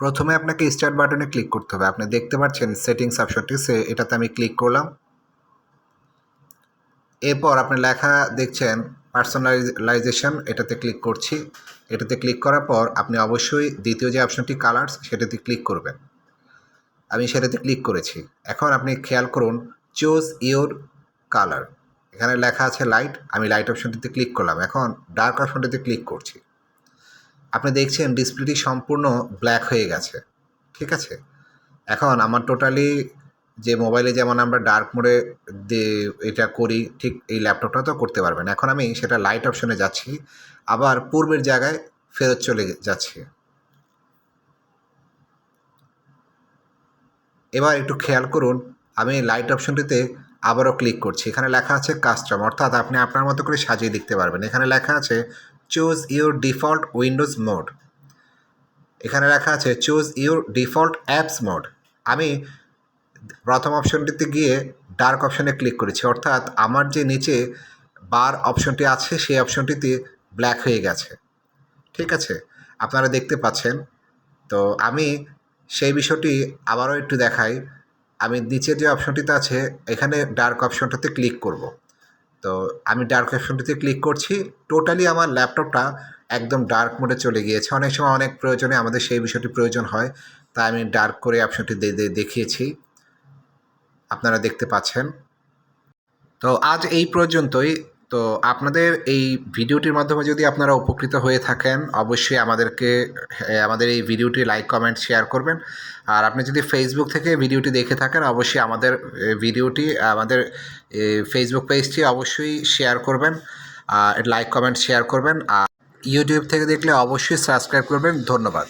প্রথমে আপনাকে স্টার্ট বাটনে ক্লিক করতে হবে। আপনি দেখতে পাচ্ছেন সেটিংস অপশনটি সে এটাতে আমি ক্লিক করলাম। এরপর আপনি লেখা দেখছেন পার্সোনালাইজেশন এটাতে ক্লিক করছি। এটাতে ক্লিক করার পর আপনি অবশ্যই দ্বিতীয় যে অপশনটি কালার্স সেটাতে ক্লিক করবেন। আমি সেটাতে ক্লিক করেছি। এখন আপনি খেয়াল করুন চুজ ইওর কালার এখানে লেখা আছে লাইট আমি লাইট অপশনটিতে ক্লিক করলাম। এখন ডার্ক অপশনটিতে ক্লিক করছি। আপনি দেখছেন ডিসপ্লেটি সম্পূর্ণ ব্ল্যাক হয়ে গেছে, ঠিক আছে? এখন আমার টোটালি যে মোবাইলে যেমন আমরা ডার্ক মোডে এটা করি, ঠিক এই ল্যাপটপটা তো করতে পারবেন। এখন আমি সেটা লাইট অপশনে যাচ্ছি, আবার পূর্বের জায়গায় ফেরত চলে যাচ্ছি। এবার একটু খেয়াল করুন, আমি লাইট অপশনটিতে আবারও ক্লিক করছি। এখানে লেখা আছে কাস্টম অর্থাৎ আপনি আপনার মতো করে সাজিয়ে দেখতে পারবেন। এখানে লেখা আছে choose your default windows mode. এখানে লেখা আছে, choose your default apps mode. আমি প্রথম অপশনটিতে গিয়ে ডার্ক অপশনে ক্লিক করেছি, অর্থাৎ আমার যে নিচে বার অপশনটি আছে, সেই অপশনটিতে ব্ল্যাক হয়ে গেছে। ঠিক আছে, আপনারা দেখতে পাচ্ছেন। তো আমি সেই বিষয়টি আবারও একটু দেখাই। আমি নিচের যে অপশনটিতে আছে, এখানে ডার্ক অপশনটাতে ক্লিক করব। তো আমি ডার্ক অপশনটিতে ক্লিক করছি। টোটালি আমার ল্যাপটপটা একদম ডার্ক মোডে চলে গিয়েছে। অনেক সময় অনেক প্রয়োজনে আমাদের সেই বিষয়টি প্রয়োজন হয়। তাই আমি ডার্ক করে অপশনটি দেখিয়েছি। আপনারা দেখতে পাচ্ছেন। তো আজ এই পর্যন্তই। তো আপনাদের এই ভিডিওটির মাধ্যমে যদি আপনারা উপকৃত হয়ে থাকেন, অবশ্যই আমাদেরকে আমাদের এই ভিডিওটি লাইক, কমেন্ট, শেয়ার করবেন। আর আপনি যদি ফেসবুক থেকে ভিডিওটি দেখে থাকেন, অবশ্যই আমাদের ভিডিওটি, আমাদের ফেসবুক পেজটি অবশ্যই শেয়ার করবেন। আর লাইক, কমেন্ট, শেয়ার করবেন। আর ইউটিউব থেকে দেখলে অবশ্যই সাবস্ক্রাইব করবেন। ধন্যবাদ।